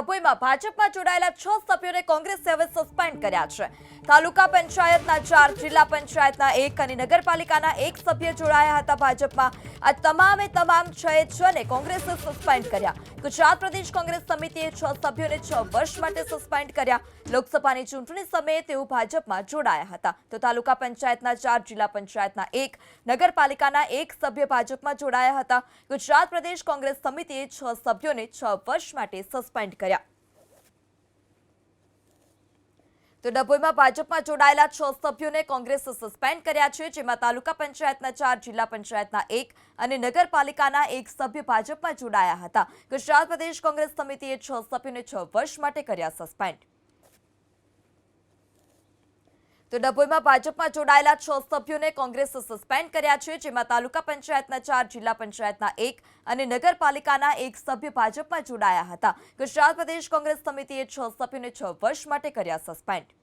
ડભોઈમાં ભાજપમાં જોડાયેલા છ સભ્યોને કોંગ્રેસ હવે સસ્પેન્ડ કર્યા છે. તાલુકા પંચાયતના ચાર, જિલ્લા પંચાયતના એક અને નગરપાલિકાના એક સભ્ય જોડાયા હતા ભાજપમાં. આ તમામે તમામ છ એ છ ને કોંગ્રેસે સસ્પેન્ડ કર્યા. ગુજરાત પ્રદેશ કોંગ્રેસ સમિતિએ છ સભ્યોને છ વર્ષ માટે સસ્પેન્ડ કર્યા. લોકસભાની ચૂંટણી સમયે તેઓ ભાજપમાં જોડાયા હતા. તો તાલુકા પંચાયતના ચાર, જિલ્લા પંચાયતના એક, નગરપાલિકાના એક સભ્ય ભાજપમાં જોડાયા હતા. ગુજરાત પ્રદેશ કોંગ્રેસ સમિતિએ છ સભ્યોને છ વર્ષ માટે સસ્પેન્ડ કર્યા. તો ડભોઈમાં ભાજપમાં જોડાયેલા છ સભ્યોને કોંગ્રેસે સસ્પેન્ડ કર્યા છે, જેમાં તાલુકા પંચાયતના ચાર, જિલ્લા પંચાયતના એક અને નગરપાલિકાના એક સભ્ય ભાજપમાં જોડાયા હતા. ગુજરાત પ્રદેશ કોંગ્રેસ સમિતિએ છ સભ્યોને છ વર્ષ માટે કર્યા સસ્પેન્ડ. તો ડભોઈમાં ભાજપમાં જોડાયેલા છ સભ્યોને કોંગ્રેસે સસ્પેન્ડ કર્યા છે, જેમાં તાલુકા પંચાયતના ચાર, જિલ્લા પંચાયતના એક અને નગરપાલિકાના એક સભ્ય ભાજપમાં જોડાયા હતા. ગુજરાત પ્રદેશ કોંગ્રેસ સમિતિએ છ સભ્યોને છ વર્ષ માટે કર્યા સસ્પેન્ડ.